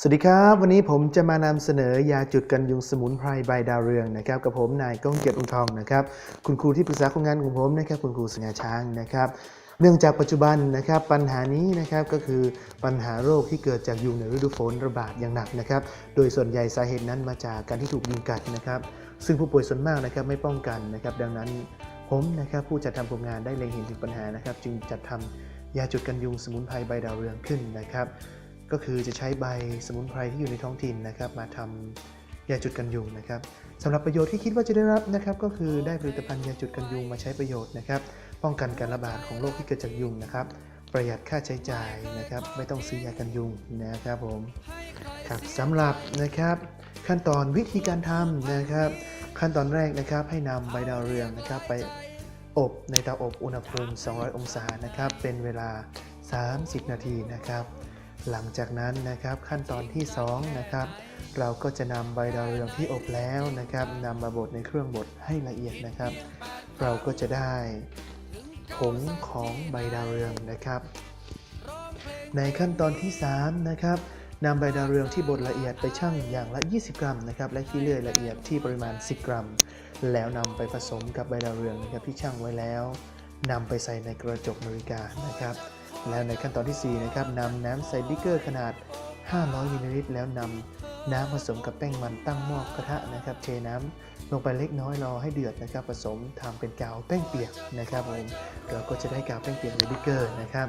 สวัสดีครับ วันนี้ผมจะมานำเสนอยาจุดกันยุงสมุนไพรใบดาวเรืองนะครับกับผมนายก้องเกียรติองทองนะครับคุณครูที่ปรึกษาของงานของผมนะครับคุณครูสง่าช้างนะครับเนื่องจากปัจจุบันนะครับปัญหานี้นะครับก็คือปัญหาโรคที่เกิดจากยุงในฤดูฝนระบาดอย่างหนักนะครับโดยส่วนใหญ่สาเหตุนั้นมาจากการที่ถูกยุงกัดนะครับซึ่งผู้ป่วยส่วนมากนะครับไม่ป้องกันนะครับดังนั้นผมนะครับผู้จัดทำโครงงานได้เล็งเห็นถึงปัญหานะครับจึงจัดทำยาจุดกันยุงสมุนไพรใบดาวเรืองขึ้นนะครับ ก็คือจะใช้ใบสมุนไพรที่อยู่ในท้องถิ่นนะครับมาทำยาจุดกันยุงนะครับสำหรับประโยชน์ที่คิดว่าจะได้รับนะครับก็คือได้ผลิตภัณฑ์ยาจุดกันยุงมาใช้ประโยชน์นะครับป้องกันการระบาดของโรคที่เกิดจากยุงนะครับประหยัดค่าใช้จ่ายนะครับไม่ต้องซื้อยากันยุงนะครับผมครับสำหรับนะครับขั้นตอนวิธีการทำนะครับ ขั้นตอนแรกนะครับให้นำใบดาวเรืองนะครับไปอบในเตาอบอุณหภูมิ 200 องศานะครับเป็นเวลา 30 นาทีนะครับ หลังจากนั้นนะครับขั้นตอนที่2นะครับเราก็จะนำใบดาวเรืองที่อบแล้วนะครับนำมาบดในเครื่องบดให้ละเอียดนะครับ เราก็จะได้ผงของใบดาวเรืองนะครับ ในขั้นตอนที่3นะครับนำใบดาวเรืองที่บดละเอียดไปชั่งอย่างละ 20 กรัมนะครับและขี้เลื่อยละเอียดที่ปริมาณ 10 กรัม แล้วนำไปผสมกับใบดาวเรืองนะครับที่ชั่งไว้แล้วนำไปใส่ในกระจกนาฬิกานะครับ แล้วในขั้นตอนที่ 4 นะครับนำน้ำใส่บิกเกอร์ขนาด 500มิลลิลิตรแล้วนำน้ำผสมกับแป้งมันตั้งหม้อกระทะนะครับเทน้ำลงไปเล็กน้อยรอให้เดือดนะครับ ผสมทำเป็นกาวแป้งเปียกนะครับผมเราก็จะได้กาวแป้งเปียกในบิกเกอร์นะครับ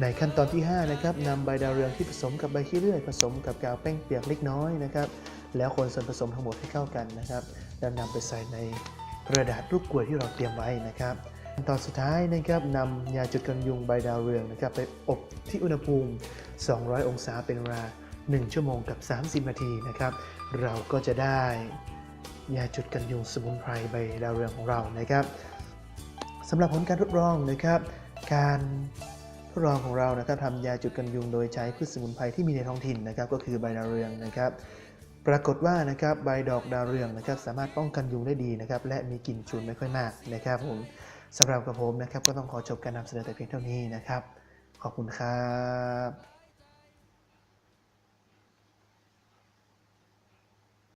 ในขั้นตอนที่ 5 นะครับนำใบดาวเรืองที่ผสมกับใบขี้เลื่อยผสมกับกาวแป้งเปียกเล็กน้อยนะครับแล้วคนส่วนผสมทั้งหมดให้เข้ากันนะครับ แล้วนำไปใส่ในกระดาษรูปกลวยที่เราเตรียมไว้นะครับ ตอนสุดท้ายนะครับนำยาจุดกันยุงใบดาวเรืองนะครับไปอบที่อุณหภูมิ 200 องศาเป็นเวลา 1 ชั่วโมงกับ 30 นาทีนะครับ เราก็จะได้ยาจุดกันยุงสมุนไพรใบดาวเรืองของเรานะครับสำหรับผลการทดลองนะครับการทดลองของเรานะครับทำยาจุดกันยุงโดยใช้พืชสมุนไพรที่มีในท้องถิ่นนะครับ ก็คือใบดาวเรืองนะครับ ปรากฏว่านะครับใบดอกดาวเรืองนะครับ สามารถป้องกันยุงได้ดีนะครับ และมีกลิ่นฉุนไม่ค่อยมากนะครับผม สำหรับกับผมนะครับก็ต้องขอจบการนำเสนอแต่เพียงเท่านี้นะครับ ขอบคุณครับ